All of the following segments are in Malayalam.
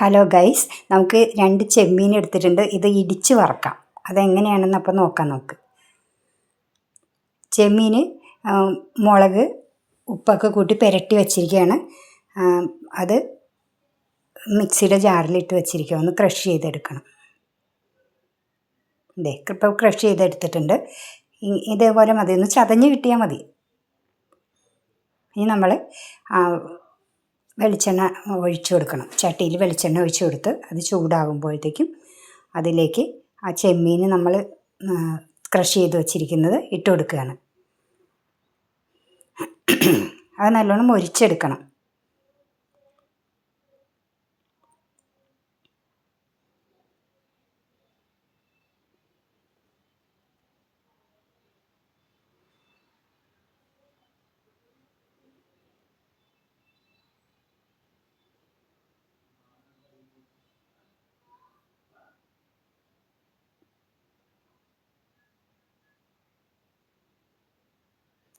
ഹലോ ഗൈസ് നമുക്ക് രണ്ട് ചെമ്മീൻ എടുത്തിട്ടുണ്ട്. ഇത് ഇടിച്ച് വറക്കാം. അതെങ്ങനെയാണെന്ന് അപ്പം നോക്കാം നമുക്ക്. ചെമ്മീൻ മുളക് ഉപ്പൊക്കെ കൂട്ടി പുരട്ടി വെച്ചിരിക്കുകയാണ്. അത് മിക്സിയുടെ ജാറിലിട്ട് വെച്ചിരിക്കുക ഒന്ന് ക്രഷ് ചെയ്തെടുക്കണം. ഇതേ ഇപ്പോൾ ക്രഷ് ചെയ്തെടുത്തിട്ടുണ്ട്. ഇതേപോലെ മതി. ഒന്ന് ചതഞ്ഞ് കിട്ടിയാൽ മതി. ഇനി നമ്മൾ വെളിച്ചെണ്ണ ഒഴിച്ചു കൊടുക്കണം. ചട്ടിയിൽ വെളിച്ചെണ്ണ ഒഴിച്ചു കൊടുത്ത് അത് ചൂടാകുമ്പോഴത്തേക്കും അതിലേക്ക് ആ ചെമ്മീൻ നമ്മൾ ക്രഷ് ചെയ്ത് വച്ചിരിക്കുന്നത് ഇട്ട് കൊടുക്കുകയാണ്. അത് നല്ലോണം മൊരിച്ചെടുക്കണം.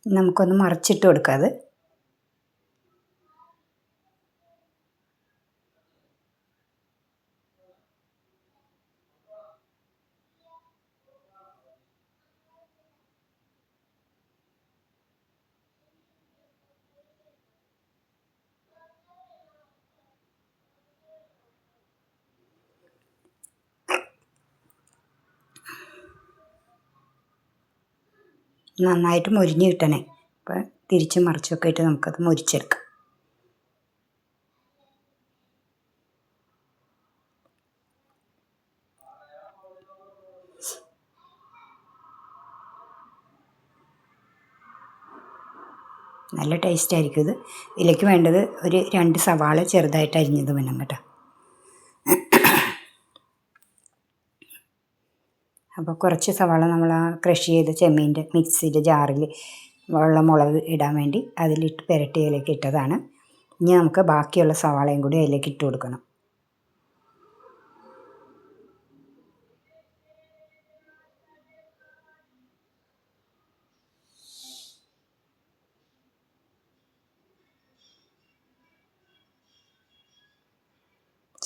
നമുക്കൊന്ന് മറിച്ചിട്ട് കൊടുക്കാം അത് നന്നായിട്ട് മൊരിഞ്ഞ് കിട്ടണേ. അപ്പോൾ തിരിച്ച് മറിച്ചൊക്കെ ഇട്ട് നമുക്കത് മൊരിച്ചെടുക്കാം. നല്ല ടേസ്റ്റ് ആയിരിക്കും ഇത്. ഇതിലേക്ക് വേണ്ടത് ഒരു രണ്ട് സവാള ചെറുതായിട്ട് അരിഞ്ഞത് വേണം കേട്ടോ. അപ്പോൾ കുറച്ച് സവാള നമ്മൾ ആ ക്രഷ് ചെയ്ത ചെമ്മീന്റെ മിക്സിയുടെ ജാറിൽ വെള്ളം മുളക് ഇടാൻ വേണ്ടി അതിലിട്ട് പുരട്ടി അതിലേക്ക് ഇട്ടതാണ്. ഇനി നമുക്ക് ബാക്കിയുള്ള സവാളയും കൂടി അതിലേക്ക് ഇട്ട് കൊടുക്കണം.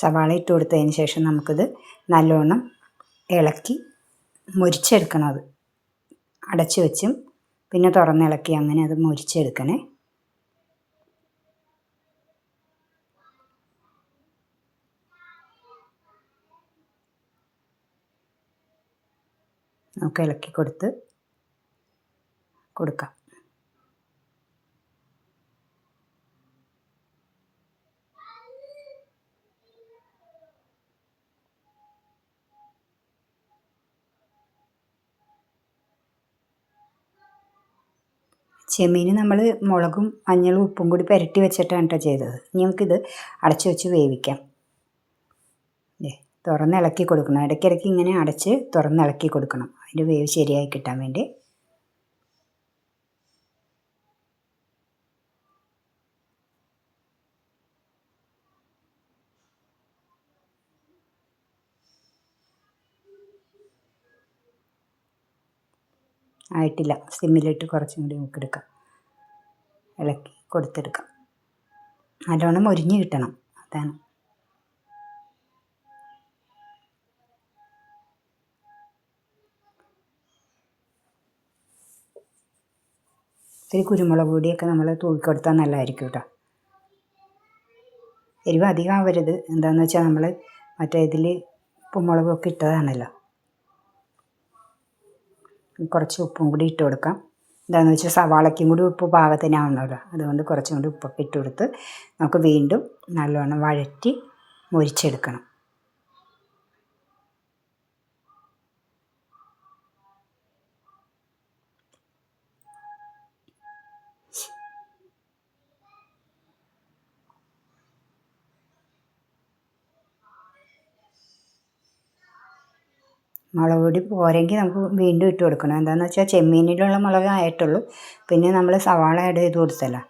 സവാള ഇട്ട് കൊടുത്തതിന് ശേഷം നമുക്കിത് നല്ലോണം ഇളക്കി മുരിച്ചെടുക്കണം അത്. അടച്ചു വെച്ചും പിന്നെ തുറന്നിളക്കി അങ്ങനെ അത് മുരിച്ചെടുക്കണേ. നമുക്ക് ഇളക്കി കൊടുത്ത് കൊടുക്കാം. ചെമ്മീൻ നമ്മൾ മുളകും മഞ്ഞളും ഉപ്പും കൂടി പുരട്ടി വെച്ചിട്ടാണ് കേട്ടോ ചെയ്തത്. ഇനി നമുക്കിത് അടച്ചു വെച്ച് വേവിക്കാം. തുറന്ന് ഇളക്കി കൊടുക്കണം. ഇടയ്ക്കിടയ്ക്ക് ഇങ്ങനെ അടച്ച് തുറന്ന് ഇളക്കി കൊടുക്കണം. അതിന്റെ വേവ് ശരിയായി കിട്ടാൻ വേണ്ടി. ആയിട്ടില്ല. സിമ്മിലിട്ട് കുറച്ചും കൂടി നമുക്ക് എടുക്കാം ഇളക്കി കൊടുത്തെടുക്കാം. നല്ലോണം മൊരിഞ്ഞ് കിട്ടണം. അതാണ്. ഇത്തിരി കുരുമുളക് പൊടിയൊക്കെ നമ്മൾ തൂക്കിക്കൊടുത്താൽ നല്ലതായിരിക്കും കേട്ടോ. എരിവ് അധികം ആവരുത്. എന്താണെന്ന് വെച്ചാൽ നമ്മൾ മറ്റേ ഇതിൽ ഉപ്പുമുളകൊക്കെ ഇട്ടതാണല്ലോ. കുറച്ച് ഉപ്പും കൂടി ഇട്ട് കൊടുക്കാം. എന്താണെന്ന് വെച്ചാൽ സവാളയ്ക്കും കൂടി ഉപ്പ് പാകത്തിനാവണമല്ലോ അതുകൊണ്ട് കുറച്ചും കൂടി ഉപ്പൊക്കെ ഇട്ട് കൊടുത്ത് നമുക്ക് വീണ്ടും നല്ലോണം വഴറ്റി മൊരിച്ചെടുക്കണം. മുളക് പൊടി പോരെങ്കിൽ നമുക്ക് വീണ്ടും ഇട്ട് കൊടുക്കണം. എന്താണെന്ന് വെച്ചാൽ ചെമ്മീനിലുള്ള മുളക് ആയിട്ടുള്ളൂ. പിന്നെ നമ്മൾ സവാള ആഡ് ചെയ്ത് കൊടുത്തല്ലോ.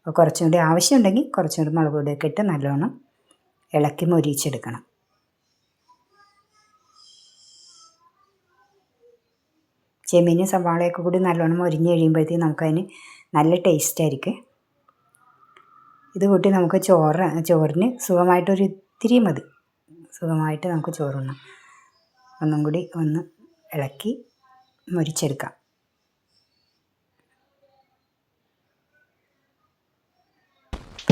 അപ്പോൾ കുറച്ചും കൂടി ആവശ്യമുണ്ടെങ്കിൽ കുറച്ചും കൂടി മുളക് പൊടിയൊക്കെ ഇട്ട് നല്ലോണം ഇളക്കി മൊരിച്ചെടുക്കണം. ചെമ്മീനും സവാളയൊക്കെ കൂടി നല്ലോണം മൊരിഞ്ഞ് കഴിയുമ്പോഴത്തേക്ക് നമുക്കതിന് നല്ല ടേസ്റ്റ് ആയിരിക്കും. ഇത് കൂട്ടി നമുക്ക് ചോറ് ചോറിന് സുഖമായിട്ടൊരു ഇത്തിരി മതി. സുഖമായിട്ട് നമുക്ക് ചോറുണ്ണാം ഒന്നും കൂടി ഒന്ന് ഇളക്കി മുരിച്ചെടുക്കാം.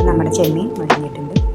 നമ്മുടെ ചെമ്മീൻ മുരിഞ്ഞിട്ടുണ്ട്.